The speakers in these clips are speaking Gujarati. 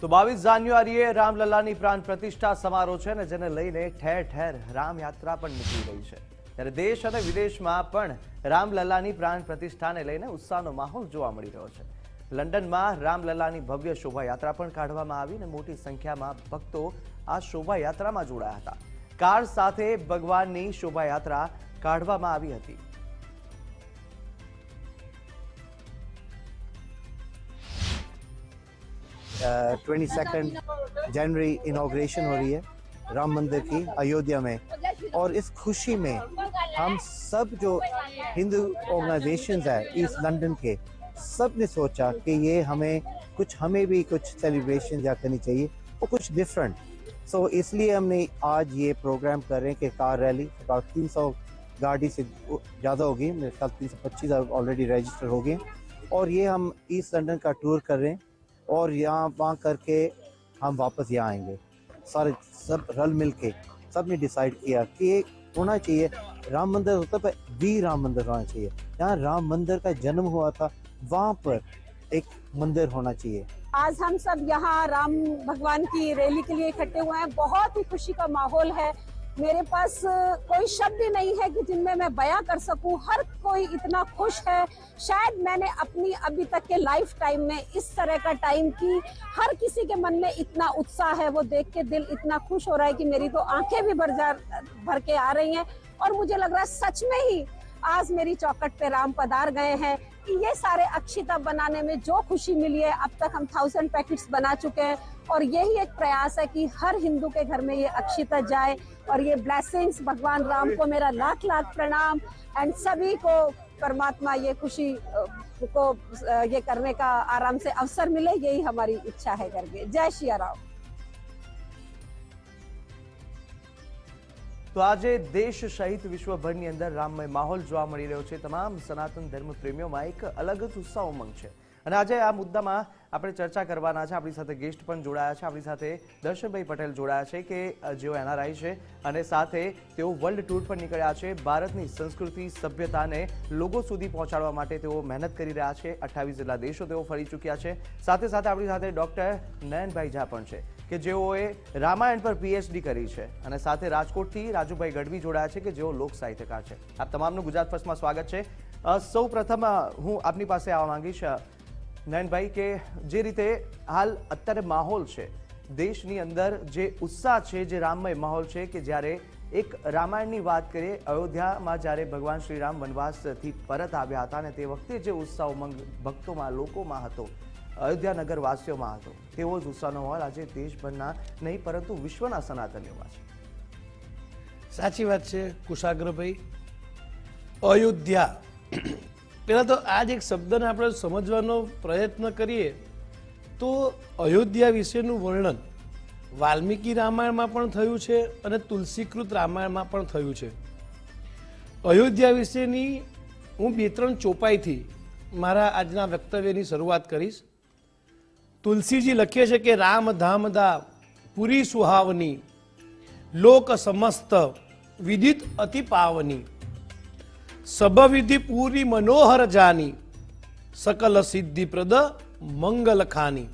તો બાવીસ જાન્યુઆરીએ રામલલ્લાની પ્રાણ પ્રતિષ્ઠા સમારોહ છે અને જેને લઈને ઠેર ઠેર રામયાત્રા પણ નીકળી રહી છે. ત્યારે દેશ અને વિદેશમાં પણ રામલલ્લાની પ્રાણ પ્રતિષ્ઠાને લઈને ઉત્સાહનો માહોલ જોવા મળી રહ્યો છે. લંડનમાં રામલલ્લાની ભવ્ય શોભાયાત્રા પણ કાઢવામાં આવી અને મોટી સંખ્યામાં ભક્તો આ શોભાયાત્રામાં જોડાયા હતા. કાર સાથે ભગવાનની શોભાયાત્રા કાઢવામાં આવી હતી. ट्वेंटी सेकेंड जनवरी इनाग्रेशन हो रही है राम मंदिर की अयोध्या में। और इस खुशी में हम सब जो हिंदू ऑर्गेनाइजेशन है ईस्ट लंदन के सबने सोचा कि ये हमें कुछ हमें भी कुछ सेलिब्रेशन या करनी चाहिए और कुछ डिफरेंट सो so, इसलिए हमने आज ये प्रोग्राम कर रहे हैं कि कार रैली अबाउट तीन सौ गाड़ी से ज़्यादा होगी मेरे ख्याल तीन सौ पच्चीस ऑलरेडी रजिस्टर हो गए और ये हम ईस्ट लंदन का टूर कर रहे हैं। और यहाँ वहाँ करके हम वापस यहाँ आएँगे। सारे सब रल मिल के सबने डिसाइड किया कि ये होना चाहिए। राम मंदिर होता पर वी राम मंदिर होना चाहिए। जहाँ राम मंदिर का जन्म हुआ था, वहाँ पर एक मंदिर होना चाहिए। आज हम सब यहाँ राम भगवान की रैली के लिए इकट्ठे हुए हैं। बहुत ही खुशी का माहौल है। मेरे पास कोई शब्द नहीं है कि जिनमें मैं बयां कर सकूँ। हर कोई इतना खुश है। शायद मैंने अपनी अभी तक के लाइफ टाइम में इस तरह का टाइम की। हर किसी के मन में इतना उत्साह है, वो देख के दिल इतना खुश हो रहा है कि मेरी तो आँखें भी भर जा, भर के आ रही हैं। और मुझे लग रहा है सच में ही आज मेरी चौकट पे राम पधार गए हैं। ये सारे अक्षिता बनाने में जो खुशी मिली है, अब तक हम थाउज़ेंड पैकेट्स बना चुके हैं और यही एक प्रयास है कि हर हिंदू के घर में ये अक्षिता जाए और ये ब्लेसिंग्स भगवान राम को मेरा लाख लाख प्रणाम एंड सभी को परमात्मा ये खुशी को ये करने का आराम से अवसर मिले, यही हमारी इच्छा है करके जय श्री राम। તો આજે દેશ સહિત વિશ્વભરની અંદર રામમય માહોલ જોવા મળી રહ્યો છે. તમામ સનાતન ધર્મ પ્રેમીઓમાં એક અલગ જ ઉત્સાહ ઉમંગ છે. અને આજે આ મુદ્દામાં આપણે ચર્ચા કરવાના છે. આપણી સાથે ગેસ્ટ પણ જોડાયા છે. આપણી સાથે દર્શનભાઈ પટેલ જોડાયા છે કે જેઓ એનઆરઆઈ છે અને સાથે તેઓ વર્લ્ડ ટૂર પર નીકળ્યા છે. ભારતની સંસ્કૃતિ, સભ્યતાને લોકો સુધી પહોંચાડવા માટે તેઓ મહેનત કરી રહ્યા છે. અઠ્ઠાવીસ જેટલા દેશો તેઓ ફરી ચૂક્યા છે. સાથે સાથે આપણી સાથે ડૉક્ટર નયનભાઈ ઝા પણ છે. કે જેઓએ રામાયણ પર પીએચડી કરી છે અને સાથે રાજકોટથી રાજુભાઈ ગઢવી જોડાયા છે કે જેઓ લોક સાહિત્યકાર છે. આપ તમામનું ગુજરાત ફર્સ્ટમાં સ્વાગત છે. સૌ પ્રથમ હું આપની પાસે આવવા માંગીશ નયનભાઈ, કે જે રીતે હાલ અત્યારે માહોલ છે, દેશની અંદર જે ઉત્સાહ છે, જે રામમય માહોલ છે, કે જ્યારે એક રામાયણની વાત કરીએ, અયોધ્યામાં જ્યારે ભગવાન શ્રી રામ વનવાસથી પરત આવ્યા હતા અને તે વખતે જે ઉત્સાહ ઉમંગ ભક્તોમાં, લોકોમાં હતો અયોધ્યા નગરવાસીઓમાં હતો. તેવો જ ઉત્સાહનો હોલ આજે દેશભરના નહીં, પરંતુ વિશ્વના સનાતનીઓમાં છે. સાચી વાત છે, કુશાગ્રભાઈ. અયોધ્યા. પહેલાં તો આ જ એક શબ્દને આપણે સમજવાનો પ્રયત્ન કરીએ, તો અયોધ્યા વિશેનું વર્ણન વાલ્મીકી રામાયણમાં પણ થયું છે અને તુલસીકૃત રામાયણમાં પણ થયું છે. અયોધ્યા વિશેની હું બે ત્રણ ચોપાઈથી મારા આજના વક્તવ્યની શરૂઆત કરીશ. તુલસીજી લખે છે કે રામ ધામ દા પુરી સુહાવની, લોક સમસ્ત વિદિત અતિ પાવની, સબવિધિ પૂરી મનોહર જાની, સકલ સિદ્ધિપ્રદ મંગલ ખાની.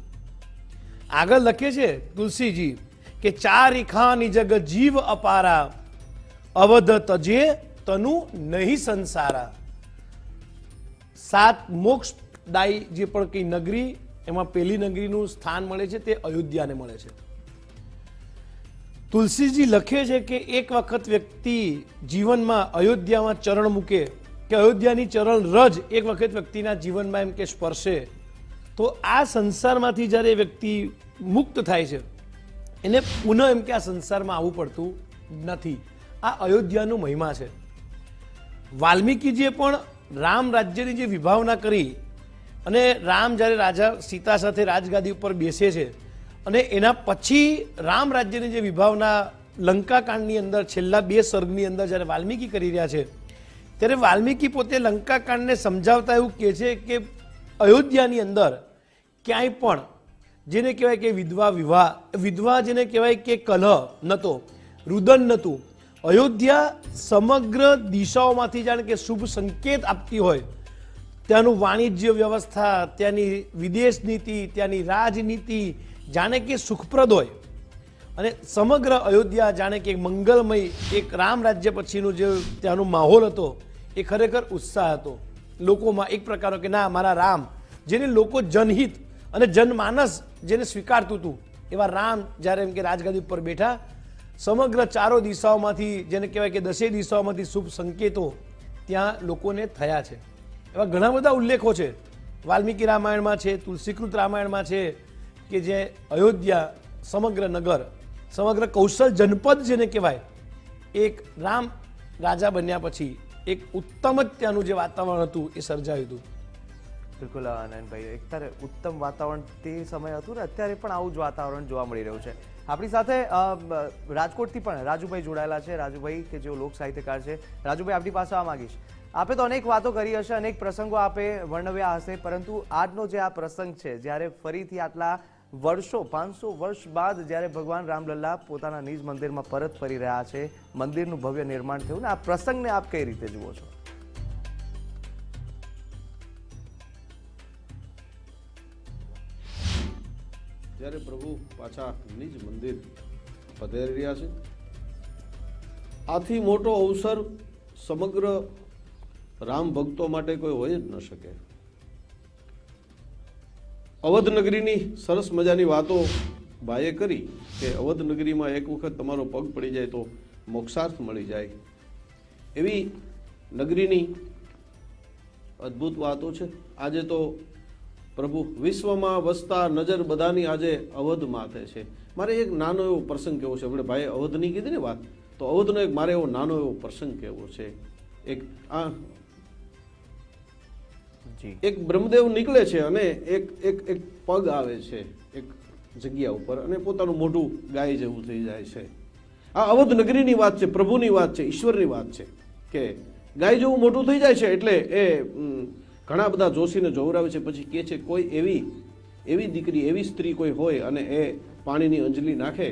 આગળ લખે છે તુલસીજી કે ચારી ખાની જગ જીવ અપારા, અવધ તજે તનુ નહીં સંસારા. સાત મોક્ષદાયી જે પણ કઈ નગરી એમાં પેલી નગરીનું સ્થાન મળે છે, તે અયોધ્યાને મળે છે. તુલસીજી લખે છે કે એક વખત વ્યક્તિ જીવનમાં અયોધ્યામાં ચરણ મૂકે, કે અયોધ્યાની ચરણ રજ એક વખત વ્યક્તિના જીવનમાં એમ કે સ્પર્શે, તો આ સંસારમાંથી જ્યારે વ્યક્તિ મુક્ત થાય છે, એને પુનઃ એમ કે આ સંસારમાં આવવું પડતું નથી. આ અયોધ્યાનું મહિમા છે. વાલ્મીકીજીએ પણ રામ રાજ્યની જે વિભાવના કરી અને રામ જ્યારે રાજા સીતા સાથે રાજગાદી ઉપર બેસે છે અને એના પછી રામ રાજ્યની જે વિભાવના લંકાકાંડની અંદર છેલ્લા બે સર્ગની અંદર જ્યારે વાલ્મીકી કરી રહ્યા છે, ત્યારે વાલ્મીકી પોતે લંકાકાંડને સમજાવતા એવું કહે છે કે અયોધ્યાની અંદર ક્યાંય પણ જેને કહેવાય કે વિધવા વિવાહ, વિધવા જેને કહેવાય કે કલહ નહોતો રુદન નહોતું અયોધ્યા સમગ્ર દિશાઓમાંથી જાણે કે શુભ સંકેત આપતી હોય ત્યાંનું વાણિજ્ય વ્યવસ્થા, ત્યાંની વિદેશ નીતિ, ત્યાંની રાજનીતિ જાણે કે સુખપ્રદ હોય. અને સમગ્ર અયોધ્યા જાણે કે મંગલમય, એક રામ રાજ્ય પછીનું જે ત્યાંનો માહોલ હતો, એ ખરેખર ઉત્સાહ હતો. લોકોમાં એક પ્રકારનો કે ના, મારા રામ, જેને લોકો જનહિત અને જનમાનસ જેને સ્વીકારતું હતું, એવા રામ જ્યારે એમ કે રાજગાદી ઉપર બેઠા, સમગ્ર ચારો દિશાઓમાંથી, જેને કહેવાય કે દસે દિશાઓમાંથી શુભ સંકેતો ત્યાં લોકોને થયા છે. એવા ઘણા બધા ઉલ્લેખો છે. વાલ્મીકી રામાયણમાં છે, તુલસીકૃત રામાયણમાં છે કે જે અયોધ્યા સમગ્ર નગર, સમગ્ર કૌશલ જનપદ જેને કહેવાય, એક રામ રાજા બન્યા પછી એક ઉત્તમ જ ત્યાંનું જે વાતાવરણ હતું એ સર્જાયું હતું. બિલકુલ નયનભાઈ અત્યારે ઉત્તમ વાતાવરણ તે સમય હતું ને, અત્યારે પણ આવું જ વાતાવરણ જોવા મળી રહ્યું છે. આપણી સાથે રાજકોટથી પણ રાજુભાઈ જોડાયેલા છે. રાજુભાઈ, કે જેઓ લોક સાહિત્યકાર છે. રાજુભાઈ આપણી પાસે આ માંગીશ. આપે તો અનેક વાતો કરી હશે, અનેક પ્રસંગો આપે વર્ણવ્યા હશે, પરંતુ આજનો જે આ પ્રસંગ છે, જ્યારે ફરીથી આટલા વર્ષો, પાંચસો વર્ષ બાદ જ્યારે ભગવાન રામલલ્લા પોતાના નિજ મંદિરમાં પરત ફરી રહ્યા છે, મંદિરનું ભવ્ય નિર્માણ થયું ને આ પ્રસંગને આપ કઈ રીતે જુઓ છો? જ્યારે પ્રભુ પાછા નિજ મંદિર પધારી રહ્યા છે, આથી મોટો અવસર સમગ્ર રામ ભક્તો માટે કોઈ હોય જ ન શકે. અવધ નગરીની સરસ મજાની વાતો ભાઈએ કરી કે અવધ નગરીમાં એક વખત તમારો પગ પડી જાય તો મોક્ષાર્થ મળી જાય. એવી નગરીની અદ્ભુત વાતો છે. આજે તો પ્રભુ વિશ્વમાં વસતા નજર બધાની આજે અવધ માથે છે. મારે એક નાનો એવો પ્રસંગ કેવો છે? આપણે ભાઈ અવધની કીધી ને વાત? તો અવધનો એક મારે એવો નાનો એવો પ્રસંગ કેવો છે? એક આ એક બ્રહ્મદેવ નીકળે છે અને એક એક એક પગ આવે છે, એક જગ્યા ઉપર અને પોતાનું મોઢું ગાય જેવું થઈ જાય છે. આ અવધ નગરીની વાત છે, પ્રભુની વાત છે, ઈશ્વરની વાત છે કે ગાય જેવું મોટું થઈ જાય છે એટલે એ ઘણા બધા જોશીને જોવરાવે છે, પછી કહે છે કોઈ એવી એવી દીકરી, એવી સ્ત્રી કોઈ હોય અને એ પાણીની અંજલી નાખે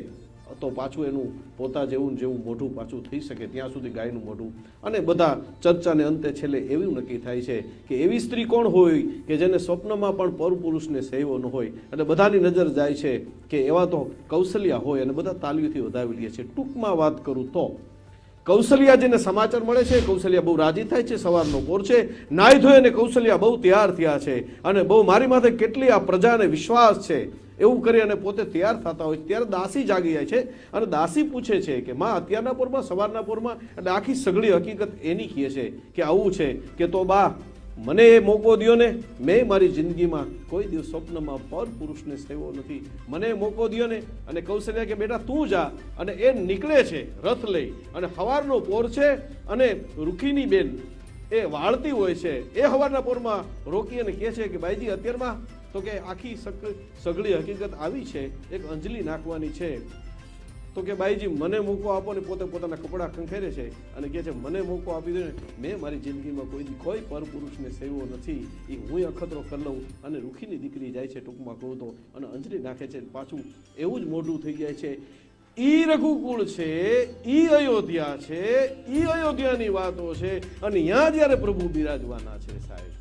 તો પાછું એનું પોતા જેવું જેવું મોઢું પાછું થઈ શકે ત્યાં સુધી ગાયનું મોઢું. અને બધા ચર્ચાને અંતે છેલ્લે એવું નક્કી થાય છે કે એવી સ્ત્રી કોણ હોય કે જેને સ્વપ્નમાં પણ પરપુરુષને સેવો ન હોય? એટલે બધાની નજર જાય છે કે એવા તો કૌશલ્યા હોય અને બધા તાલીઓથી વધાવી લે છે. ટૂંકમાં વાત કરું તો કૌશલ્યાજીને સમાચાર મળે છે, કૌશલ્યા બહુ રાજી થાય છે, સવારનો પોર છે નાય ધોઈ અને કૌશલ્યા બહુ તૈયાર થયા છે. અને બહુ મારી માથે કેટલી આ પ્રજાને વિશ્વાસ છે એવું કરી અને પોતે તૈયાર થતા હોય. ત્યારે દાસી જાગી જાય છે અને દાસી પૂછે છે કે, માં, અત્યારના પોરમાં, સવારના પોરમાં? એટલે આખી સગળી હકીકત એની કહે છે કે, આવું છે કે તો બા, મને એ મોકો દ્યો ને, મેં મારી જિંદગીમાં કોઈ દિવસ સ્વપ્નમાં પર પુરુષને સેવો નથી. મને મોકો દો ને અને કૌશલ્યા કે, બેટા, તું જા. અને એ નીકળે છે, રથ લઈ. અને હવારનો પોર છે અને રૂખીની બેન એ વાળતી હોય છે. એ હવારના પોરમાં રોકી અને કહે છે કે, ભાઈજી, અત્યારમાં તો કે આખી સગળી હકીકત આવી છે, એક અંજલિ નાખવાની છે. તો કે બાઈજી, મને મોકો આપો ને પોતે પોતાના કપડાં ખંખેરે છે અને કહે છે, મને મોકો આપી દો ને. મેં મારી જિંદગીમાં કોઈ કોઈ પરપુરુષને સેવો નથી. એ હું અખતરો કરી લઉં અને રૂખીની દીકરી જાય છે ટૂંકમાં કહું તો. અને અંજલિ નાખે છે પાછું એવું જ મોઢું થઈ જાય છે. ઈ રઘુકુળ છે, ઈ અયોધ્યા છે, ઈ અયોધ્યાની વાતો છે. અને ત્યાં જ્યારે પ્રભુ બિરાજવાના છે સાહેબ.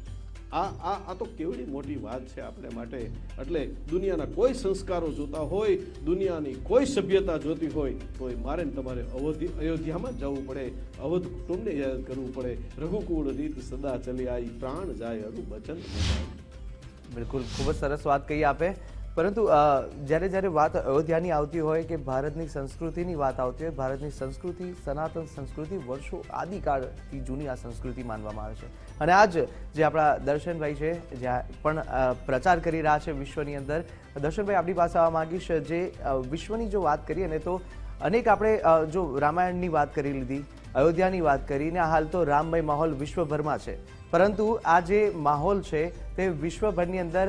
આ આ આ તો કેવડી મોટી વાત છે આપણે માટે. એટલે દુનિયાના કોઈ સંસ્કારો જોતા હોય, દુનિયાની કોઈ સભ્યતા જોતી હોય તો એ મારે તમારે અવધિ, અયોધ્યામાં જવું પડે. અવધ કુટુંબને યાદ કરવું પડે. રઘુકુળ રીત સદા ચલી આવી પ્રાણ જાય અરુ બચન બિલકુલ. ખૂબ જ સરસ વાત કહી આપે. પરંતુ જ્યારે જ્યારે વાત અયોધ્યાની આવતી હોય કે ભારતની સંસ્કૃતિની વાત આવતી હોય, ભારતની સંસ્કૃતિ, સનાતન સંસ્કૃતિ વર્ષો આદિકાળથી જૂની આ સંસ્કૃતિ માનવામાં આવે છે. અને આજ જે આપણા દર્શનભાઈ છે જ્યાં પણ પ્રચાર કરી રહ્યા છે વિશ્વની અંદર, દર્શનભાઈ આપણી પાસે આવવા માંગીશ જે વિશ્વની જો વાત કરીએ ને તો અનેક આપણે જો રામાયણની વાત કરી લીધી, અયોધ્યાની વાત કરીને હાલ તો રામમય માહોલ વિશ્વભરમાં છે. પરંતુ આ જે માહોલ છે, તે વિશ્વભરની અંદર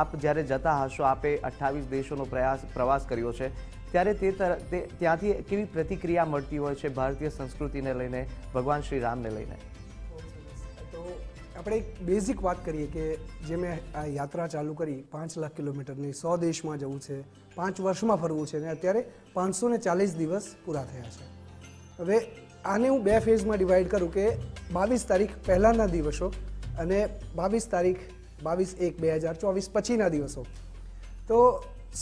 આપ જ્યારે જતા હશો, આપે અઠ્ઠાવીસ દેશોનો પ્રયાસ, પ્રવાસ કર્યો છે, ત્યારે તે ત્યાંથી કેવી પ્રતિક્રિયા મળતી હોય છે ભારતીય સંસ્કૃતિને લઈને, ભગવાન શ્રી રામને લઈને? તો આપણે એક બેઝિક વાત કરીએ કે, જે મેં આ યાત્રા ચાલુ કરી, પાંચ લાખ કિલોમીટરની, સો દેશમાં જવું છે, પાંચ વર્ષમાં ફરવું છે અને અત્યારે પાંચસો ને ચાલીસ દિવસ પૂરા થયા છે. હવે આને હું બે ફેઝમાં ડિવાઈડ કરું કે બાવીસ તારીખ પહેલાંના દિવસો અને બાવીસ તારીખ બાવીસ એક બે હજાર ચોવીસ પછીના દિવસો. તો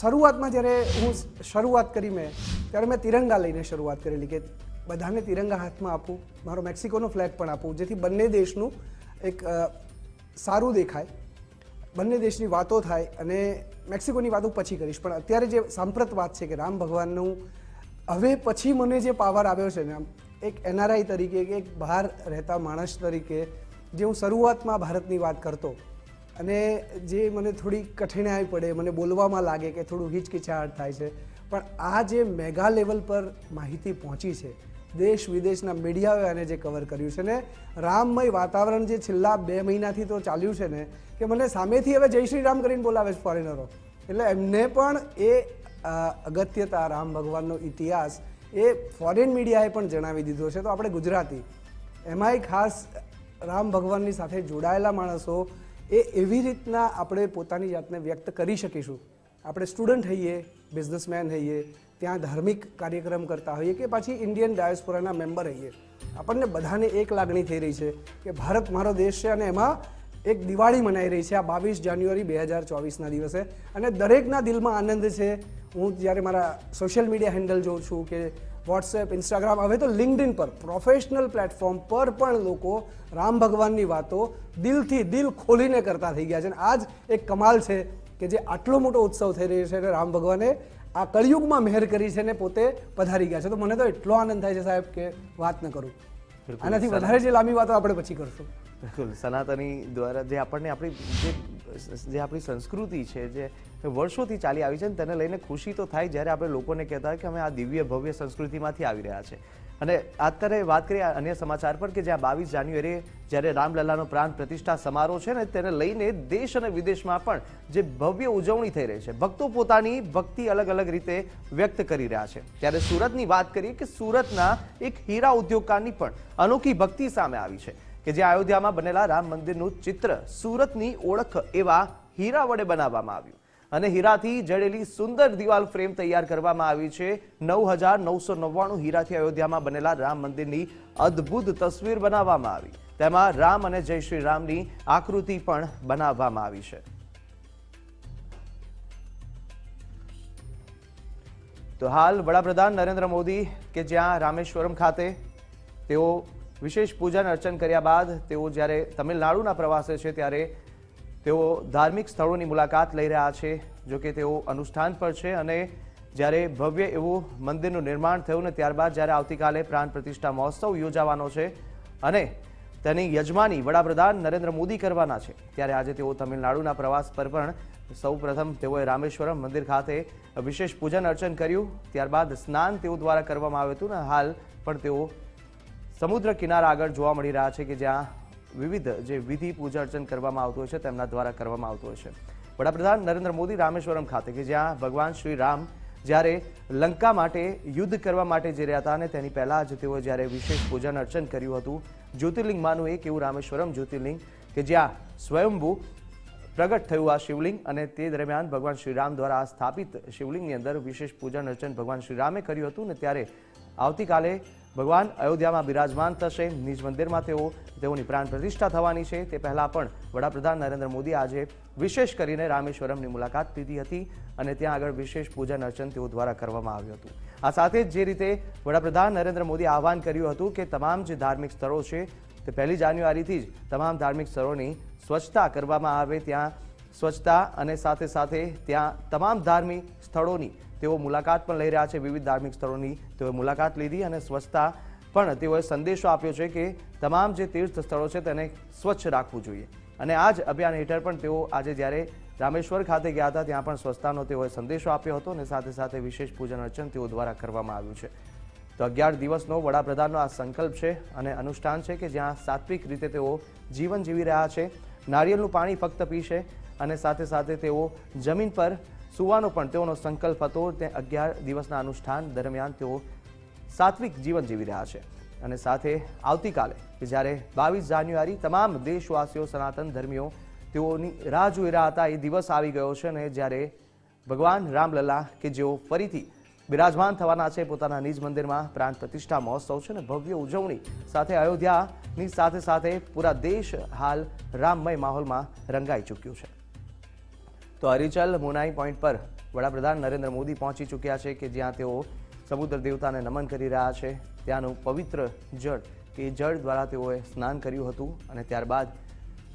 શરૂઆતમાં જ્યારે હું શરૂઆત કરી મેં, ત્યારે મેં તિરંગા લઈને શરૂઆત કરેલી કે બધાને તિરંગા હાથમાં આપું, મારો મેક્સિકોનો ફ્લેગ પણ આપું, જેથી બંને દેશનું એક સારું દેખાય, બંને દેશની વાતો થાય અને મેક્સિકોની વાતો પછી કરીશ. પણ અત્યારે જે સાંપ્રત વાત છે કે રામ ભગવાનનું, હવે પછી મને જે પાવર આવ્યો છે ને આમ એક એનઆરઆઈ તરીકે કે એક બહાર રહેતા માણસ તરીકે જે હું શરૂઆતમાં ભારતની વાત કરતો અને જે મને થોડી કઠિનાઈ પડે, મને બોલવામાં લાગે કે થોડું હિચકિચાહટ થાય છે, પણ આ જે મેગા લેવલ પર માહિતી પહોંચી છે, દેશ વિદેશના મીડિયાઓએ આને જે કવર કર્યું છે ને, રામમય વાતાવરણ જે છેલ્લા બે મહિનાથી તો ચાલ્યું છે ને, કે મને સામેથી હવે જય શ્રી રામ કરીને બોલાવે છે ફોરેનરો એટલે એમને પણ એ અગત્યતા, રામ ભગવાનનો ઇતિહાસ એ ફોરેન મીડિયાએ પણ જણાવી દીધો છે. તો આપણે ગુજરાતી. એમાંય ખાસ રામ ભગવાનની સાથે જોડાયેલા માણસો એ એવી રીતના આપણે પોતાની જાતને વ્યક્ત કરી શકીશું. આપણે સ્ટુડન્ટ હઈએ બિઝનેસમેન હઈએ, ત્યાં ધાર્મિક કાર્યક્રમ કરતા હોઈએ કે પછી ઇન્ડિયન ડાયસ્પોરાના મેમ્બર હઈએ. આપણને બધાને એક લાગણી થઈ રહી છે કે ભારત મારો દેશ છે અને એમાં એક દિવાળી મનાઈ રહી છે આ બાવીસ જાન્યુઆરી બે હજાર ચોવીસના દિવસે. અને દરેકના દિલમાં આનંદ છે. હું જ્યારે મારા સોશિયલ મીડિયા હેન્ડલ જોઉં છું કે વોટ્સએપ ઇન્સ્ટાગ્રામ હવે તો લિંકડિન પર પ્રોફેશનલ પ્લેટફોર્મ પર પણ લોકો રામ ભગવાનની વાતો દિલથી દિલ ખોલીને કરતા થઈ ગયા છે. અને આ જ એક કમાલ છે કે જે આટલો મોટો ઉત્સવ થઈ રહ્યો છે અને રામ ભગવાને આ કળિયુગમાં મહેર કરી છે ને પોતે પધારી ગયા છે. તો મને તો એટલો આનંદ થાય છે સાહેબ કે વાત ન કરું. આનાથી વધારે જે લાંબી વાતો આપણે પછી કરશું. બિલકુલ. સનાતની દ્વારા જે આપણને આપણી જે આપણી સંસ્કૃતિ છે, જે વર્ષોથી ચાલી આવી છે ને તેને લઈને ખુશી તો થાય જ્યારે આપણે લોકોને કહેતા હોય કે અમે આ દિવ્ય ભવ્ય સંસ્કૃતિમાંથી આવી રહ્યા છે. અને અત્યારે વાત કરીએ અન્ય સમાચાર પર કે જ્યાં બાવીસ જાન્યુઆરીએ જ્યારે રામલલ્લાનો પ્રાણ પ્રતિષ્ઠા સમારોહ છે ને તેને લઈને દેશ અને વિદેશમાં પણ જે ભવ્ય ઉજવણી થઈ રહી છે, ભક્તો પોતાની ભક્તિ અલગ અલગ રીતે વ્યક્ત કરી રહ્યા છે. ત્યારે સુરતની વાત કરીએ કે સુરતના એક હીરા ઉદ્યોગકારની પણ અનોખી ભક્તિ સામે આવી છે. કે જે અયોધ્યામાં બનેલા રામ મંદિરનું ચિત્ર સુરતની ઓળખ એવા હીરા વડે બનાવવામાં આવ્યું. અને હીરાથી જડેલી સુંદર દિવાલ ફ્રેમ તૈયાર કરવામાં આવી છે. નવ હજાર નવસો નવ્વાણું હીરાથી અયોધ્યામાં બનેલા રામ મંદિરની અદ્ભુત તસવીર બનાવવામાં આવી. તેમાં રામ અને જય શ્રી રામની આકૃતિ પણ બનાવવામાં આવી છે. તો હાલ વડાપ્રધાન નરેન્દ્ર મોદી કે જ્યાં રામેશ્વરમ ખાતે તેઓ વિશેષ પૂજન અર્ચન કર્યા બાદ તેઓ જ્યારે તમિલનાડુના પ્રવાસે છે ત્યારે તેઓ ધાર્મિક સ્થળોની મુલાકાત લઈ રહ્યા છે, જો કે તેઓ અનુષ્ઠાન પર છે અને જ્યારે ભવ્ય એવું મંદિરનું નિર્માણ થયું ને ત્યારબાદ જ્યારે આવતીકાલે પ્રાણ પ્રતિષ્ઠા મહોત્સવ યોજાવાનો છે અને તેની યજમાની વડાપ્રધાન નરેન્દ્ર મોદી કરવાના છે, ત્યારે આજે તેઓ તમિલનાડુના પ્રવાસ પર પણ સૌ પ્રથમ તેઓએ રામેશ્વરમ મંદિર ખાતે વિશેષ પૂજન અર્ચન કર્યું. ત્યારબાદ સ્નાન તેઓ દ્વારા કરવામાં આવ્યું હતું ને હાલ પણ તેઓ સમુદ્ર કિનારા આગળ જોવા મળી રહ્યા છે કે જ્યાં વિવિધ જે વિધિ પૂજા અર્ચન કરવામાં આવતું હોય છે, તેમના દ્વારા કરવામાં આવતું હોય છે. વડાપ્રધાન નરેન્દ્ર મોદી રામેશ્વરમ ખાતે કે જ્યાં ભગવાન શ્રી રામ જ્યારે લંકા માટે યુદ્ધ કરવા માટે જઈ રહ્યા હતા અને તેની પહેલા જ તેઓ જ્યારે વિશેષ પૂજન અર્ચન કર્યું હતું, જ્યોતિર્લિંગમાંનું એક એવું રામેશ્વરમ જ્યોતિર્લિંગ કે જ્યાં સ્વયંભૂ પ્રગટ થયું આ શિવલિંગ અને તે દરમિયાન ભગવાન શ્રીરામ દ્વારા સ્થાપિત શિવલિંગની અંદર વિશેષ પૂજન અર્ચન ભગવાન શ્રીરામે કર્યું હતું ને ત્યારે આવતીકાલે ભગવાન અયોધ્યામાં બિરાજમાન થશે. નિજ મંદિરમાં તેઓ, તેઓની પ્રાણ પ્રતિષ્ઠા થવાની છે. તે પહેલાં પણ વડાપ્રધાન નરેન્દ્ર મોદી આજે વિશેષ કરીને રામેશ્વરમની મુલાકાત લીધી હતી અને ત્યાં આગળ વિશેષ પૂજન અર્ચન તેઓ દ્વારા કરવામાં આવ્યું હતું. આ સાથે જ જે રીતે વડાપ્રધાન નરેન્દ્ર મોદી આહવાન કર્યું હતું કે તમામ જે ધાર્મિક સ્થળો છે, તે પહેલી જાન્યુઆરીથી જ તમામ ધાર્મિક સ્થળોની સ્વચ્છતા કરવામાં આવે. ત્યાં સ્વચ્છતા અને સાથે સાથે ત્યાં તમામ ધાર્મિક સ્થળોની તેઓ મુલાકાત પણ લઈ રહ્યા છે વિવિધ ધાર્મિક સ્થળોની. તેઓએ મુલાકાત લીધી અને સ્વચ્છતા પણ તેઓએ સંદેશો આપ્યો છે કે તમામ જે તીર્થ સ્થળો છે તેને સ્વચ્છ રાખવું જોઈએ. અને આ જ અભિયાન હેઠળ પણ તેઓ આજે જ્યારે રામેશ્વર ખાતે ગયા હતા, ત્યાં પણ સ્વચ્છતાનો તેઓએ સંદેશો આપ્યો હતો અને સાથે સાથે વિશેષ પૂજન અર્ચન તેઓ દ્વારા કરવામાં આવ્યું છે. તો અગિયાર દિવસનો વડાપ્રધાનનો આ સંકલ્પ છે અને અનુષ્ઠાન છે કે જ્યાં સાત્વિક રીતે તેઓ જીવન જીવી રહ્યા છે. નારિયેળનું પાણી ફક્ત પીશે અને સાથે સાથે તેઓ જમીન પર સુવાનો પણ તેઓનો સંકલ્પ હતો. તે અગિયાર દિવસના અનુષ્ઠાન દરમિયાન તેઓ સાત્વિક જીવન જીવી રહ્યા છે. અને સાથે આવતીકાલે, કે જ્યારે બાવીસ જાન્યુઆરી તમામ દેશવાસીઓ, સનાતન ધર્મીઓ તેઓની રાહ જોઈ રહ્યા હતા, એ દિવસ આવી ગયો છે અને જ્યારે ભગવાન રામલલ્લા કે જેઓ ફરીથી બિરાજમાન થવાના છે, પોતાના નિજ મંદિરમાં પ્રાણ પ્રતિષ્ઠા મહોત્સવ છે અને ભવ્ય ઉજવણી સાથે અયોધ્યાની સાથે સાથે પૂરા દેશ હાલ રામમય માહોલમાં રંગાઈ ચૂક્યું છે. તો હરિચલ મુનાઈ પોઈન્ટ પર વડાપ્રધાન નરેન્દ્ર મોદી પહોંચી ચૂક્યા છે કે જ્યાં તેઓ સમુદ્ર દેવતાને નમન કરી રહ્યા છે. ત્યાંનું પવિત્ર જળ એ જળ દ્વારા તેઓએ સ્નાન કર્યું હતું અને ત્યારબાદ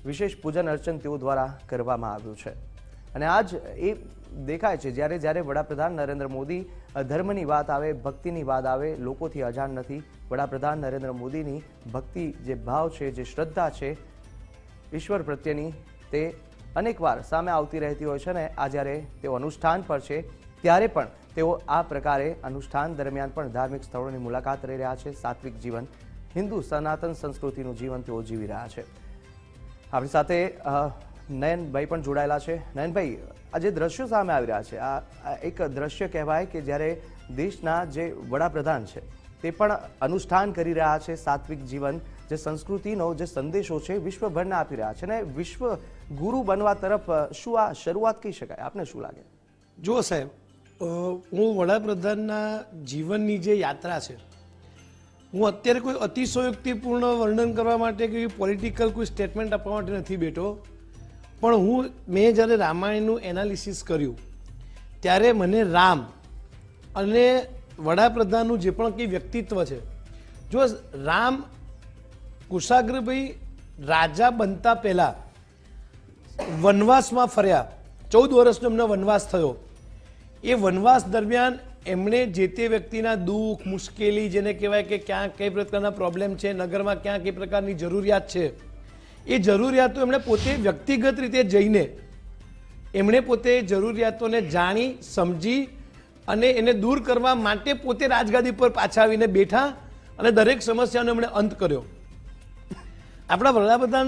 વિશેષ પૂજન અર્ચન તેઓ દ્વારા કરવામાં આવ્યું છે. અને આજ એ દેખાય છે, જ્યારે જ્યારે વડાપ્રધાન નરેન્દ્ર મોદી ધર્મની વાત આવે, ભક્તિની વાત આવે, લોકોથી અજાણ નથી, વડાપ્રધાન નરેન્દ્ર મોદીની ભક્તિ જે ભાવ છે, જે શ્રદ્ધા છે, ઈશ્વર પ્રત્યેની તે અનેકવાર સામે આવતી રહેતી હોય છે ને, આ જ્યારે તેઓ અનુષ્ઠાન પર છે, ત્યારે પણ તેઓ આ પ્રકારે અનુષ્ઠાન દરમિયાન પણ ધાર્મિક સ્થળોની મુલાકાત લઈ રહ્યા છે. સાત્વિક જીવન, હિન્દુ સનાતન સંસ્કૃતિનું જીવન તેઓ જીવી રહ્યા છે. આપણી સાથે નયનભાઈ પણ જોડાયેલા છે. નયનભાઈ આ જે દ્રશ્યો સામે આવી રહ્યા છે. આ એક દ્રશ્ય કહેવાય કે જ્યારે દેશના જે વડાપ્રધાન છે, તે પણ અનુષ્ઠાન કરી રહ્યા છે સાત્વિક જીવન જે સંસ્કૃતિનો જે સંદેશો છે વિશ્વભરને આપી રહ્યા છે અને વિશ્વ ગુરુ બનવા તરફ શું આ શરૂઆત કહી શકાય? આપને શું લાગે? જુઓ સાહેબ હું વડાપ્રધાનના જીવનની જે યાત્રા છે, હું અત્યારે કોઈ અતિશયોક્તિપૂર્ણ વર્ણન કરવા માટે કે પોલિટિકલ કોઈ સ્ટેટમેન્ટ આપવા માટે નથી બેઠો. પણ હું, મેં જ્યારે રામાયણનું એનાલિસિસ કર્યું, ત્યારે મને રામ અને વડાપ્રધાનનું જે પણ કંઈ વ્યક્તિત્વ છે, જો રામ કુશાગ્રભાઈ રાજા બનતા પહેલાં વનવાસમાં ફર્યા. ચૌદ વર્ષનો એમનો વનવાસ થયો. એ વનવાસ દરમિયાન એમણે જે તે વ્યક્તિના દુઃખ, મુશ્કેલી જેને કહેવાય કે ક્યાં કઈ પ્રકારના પ્રોબ્લેમ છે, નગરમાં ક્યાં કઈ પ્રકારની જરૂરિયાત છે, એ જરૂરિયાતો એમણે પોતે વ્યક્તિગત રીતે જઈને એમણે પોતે જરૂરિયાતોને જાણી, સમજી અને એને દૂર કરવા માટે પોતે રાજગાદી પર પાછા આવીને બેઠા અને દરેક સમસ્યાનો એમણે અંત કર્યો. આપણા વડાપ્રધાન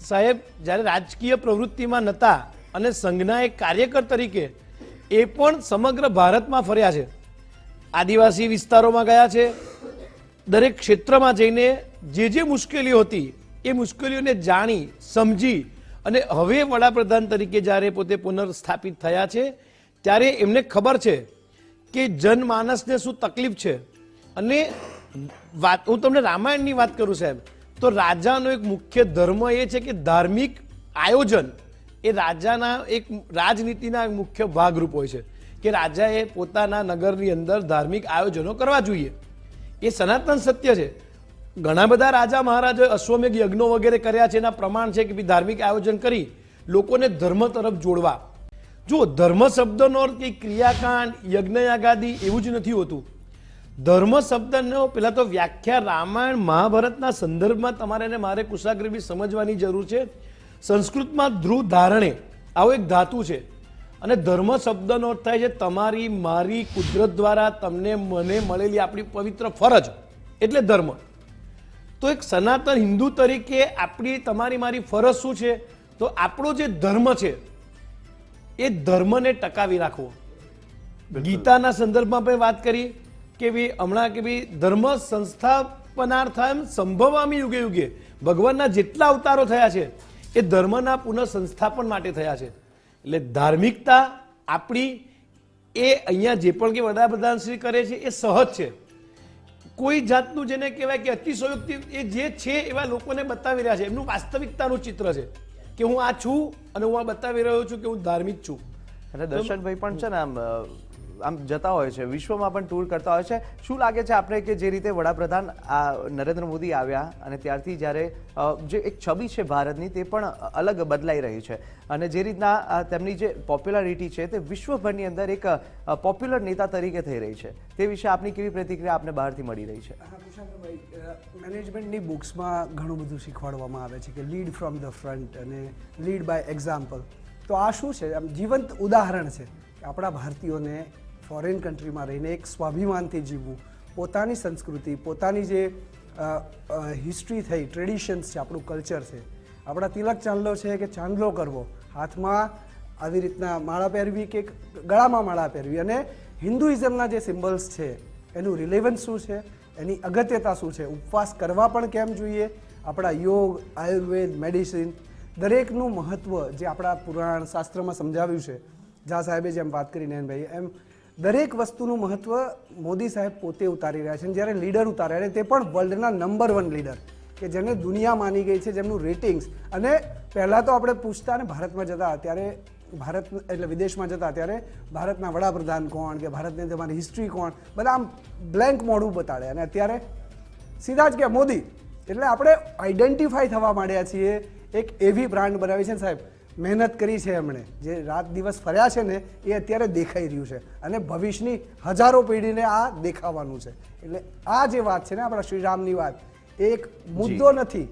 સાહેબ જ્યારે રાજકીય પ્રવૃત્તિમાં નહોતા અને સંઘના એક કાર્યકર તરીકે એ પણ સમગ્ર ભારતમાં ફર્યા છે. આદિવાસી વિસ્તારોમાં ગયા છે. દરેક ક્ષેત્રમાં જઈને જે જે મુશ્કેલીઓ હતી, એ મુશ્કેલીઓને જાણી, સમજી અને હવે વડાપ્રધાન તરીકે જ્યારે પોતે પુનર્સ્થાપિત થયા છે, ત્યારે એમને ખબર છે કે જનમાનસને શું તકલીફ છે. અને વાત, હું તમને રામાયણની વાત કરું, સાહેબ. તો રાજાનો એક મુખ્ય ધર્મ એ છે કે ધાર્મિક આયોજન એ રાજાના એક રાજનીતિના મુખ્ય ભાગરૂપ હોય છે કે રાજાએ પોતાના નગરની અંદર ધાર્મિક આયોજનો કરવા જોઈએ. એ સનાતન સત્ય છે. ઘણા બધા રાજા મહારાજાએ અશ્વમેઘ યજ્ઞો વગેરે કર્યા છે, એના પ્રમાણ છે કે ભાઈ ધાર્મિક આયોજન કરી લોકોને ધર્મ તરફ જોડવા. જો ધર્મ શબ્દનો ક્રિયાકાંડ, યજ્ઞયાગાદી એવું જ નથી હોતું. ધર્મ શબ્દનો પહેલાં તો વ્યાખ્યા રામાયણ મહાભારતના સંદર્ભમાં તમારે અને મારે કુશાગ્રબી સમજવાની જરૂર છે. સંસ્કૃતમાં ધ્રુવ ધારણે આવો એક ધાતુ છે. અને ધર્મ શબ્દનો અર્થ થાય છે તમારી મારી કુદરત દ્વારા તમને મને મળેલી આપણી પવિત્ર ફરજ એટલે ધર્મ. તો એક સનાતન હિન્દુ તરીકે આપણી તમારી મારી ફરજ શું છે? તો આપણો જે ધર્મ છે એ ધર્મને ટકાવી રાખવો. ગીતાના સંદર્ભમાં પણ વાત કરી. કે ભાઈ હમણાં કે ભાઈ ધર્મ સંસ્થાપનાર્થમ સંભવામી યુગે યુગે ભગવાનના જેટલા અવતારો થયા છે, એ ધર્મના પુનઃ સંસ્થાપન માટે થયા છે. એટલે ધાર્મિકતા આપણી એ અહીંયા જે પણ કે વડાપ્રધાન શ્રી કરે છે, એ સહજ છે. કોઈ જાતનું જેને કહેવાય કે અતિશયોક્તિ એ જે છે એવા લોકોને બતાવી રહ્યા છે. એમનું વાસ્તવિકતાનું ચિત્ર છે કે હું આ છું અને હું આ બતાવી રહ્યો છું કે હું ધાર્મિક છું. એટલે દર્શનભાઈ પણ છે ને આમ આમ જતા હોય છે, વિશ્વમાં પણ ટૂર કરતા હોય છે. શું લાગે છે આપણે કે જે રીતે વડાપ્રધાન આ નરેન્દ્ર મોદી આવ્યા અને ત્યારથી જ્યારે જે એક છબી છે ભારતની તે પણ અલગ બદલાઈ રહી છે અને જે રીતના તેમની જે પોપ્યુલારિટી છે તે વિશ્વભરની અંદર એક પોપ્યુલર નેતા તરીકે થઈ રહી છે. તે વિશે આપની કેવી પ્રતિક્રિયા આપને બહારથી મળી રહી છે? મેનેજમેન્ટની બુક્સમાં ઘણું બધું શીખવાડવામાં આવે છે કે લીડ ફ્રોમ ધ ફ્રન્ટ અને લીડ બાય એક્ઝામ્પલ તો આ શું છે? આમ જીવંત ઉદાહરણ છે આપણા ભારતીયોને ફોરેન કન્ટ્રીમાં રહીને એક સ્વાભિમાનથી જીવવું, પોતાની સંસ્કૃતિ, પોતાની જે હિસ્ટ્રી થઈ ટ્રેડિશન્સ છે, આપણું કલ્ચર છે. આપણા તિલક ચાંદલો છે કે ચાંદલો કરવો. હાથમાં આવી રીતના માળા પહેરવી કે ગળામાં માળા પહેરવી અને હિન્દુઇઝમના જે સિમ્બલ્સ છે, એનું રિલેવન્સ શું છે? એની અગત્યતા શું છે? ઉપવાસ કરવા પણ કેમ જોઈએ? આપણા યોગ, આયુર્વેદ મેડિસિન દરેકનું મહત્ત્વ જે આપણા પુરાણ શાસ્ત્રમાં સમજાવ્યું છે. ઝા સાહેબે જેમ વાત કરી નયનભાઈ એમ દરેક વસ્તુનું મહત્ત્વ મોદી સાહેબ પોતે ઉતારી રહ્યા છે અને જ્યારે લીડર ઉતારે અને તે પણ વર્લ્ડના નંબર વન લીડર કે જેને દુનિયા માની ગઈ છે, જેમનું રેટિંગ્સ અને પહેલાં તો આપણે પૂછતા ને ભારતમાં જતા, ત્યારે ભારત એટલે વિદેશમાં જતા, ત્યારે ભારતના વડાપ્રધાન કોણ કે ભારતની તમારી હિસ્ટ્રી કોણ? બધા આમ બ્લેન્ક મોઢું બતાડે. અને અત્યારે સીધા જ કે મોદી, એટલે આપણે આઈડેન્ટિફાઈ થવા માંડ્યા છીએ, એક એવી બ્રાન્ડ બનાવી છે સાહેબ મહેનત કરી છે એમણે. જે રાત દિવસ ફર્યા છે ને એ અત્યારે દેખાઈ રહ્યું છે. અને ભવિષ્યની હજારો પેઢીને આ દેખાવાનું છે. એટલે આ જે વાત છે ને આપણા શ્રીરામની વાત એ એક મુદ્દો નથી.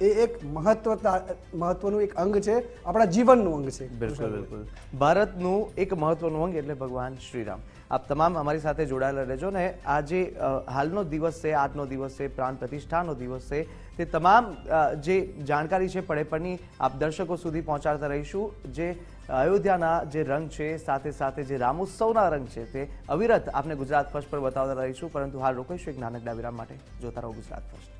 એ એક મહત્વતા મહત્વનું એક અંગ છે. આપણા જીવનનું અંગ છે. બિલકુલ બિલકુલ. ભારતનું એક મહત્વનું અંગ એટલે ભગવાન શ્રીરામ. આપ તમામ અમારી સાથે જોડાયેલા રહેજો ને આજે હાલનો દિવસ છે, આજનો દિવસ છે, પ્રાણ પ્રતિષ્ઠાનો દિવસ છે, તે તમામ જે જાણકારી છે પડે પડની આપ દર્શકો સુધી પહોંચાડતા રહીશું. જે અયોધ્યાના જે રંગ છે, સાથે સાથે જે રામોત્સવના રંગ છે, તે અવિરત આપને ગુજરાત ફર્સ્ટ પર બતાવતા રહીશું. પરંતુ હાલ રોકાઈશું એક નાનકડા વિરામ માટે. જોતા રહો ગુજરાત ફર્સ્ટ.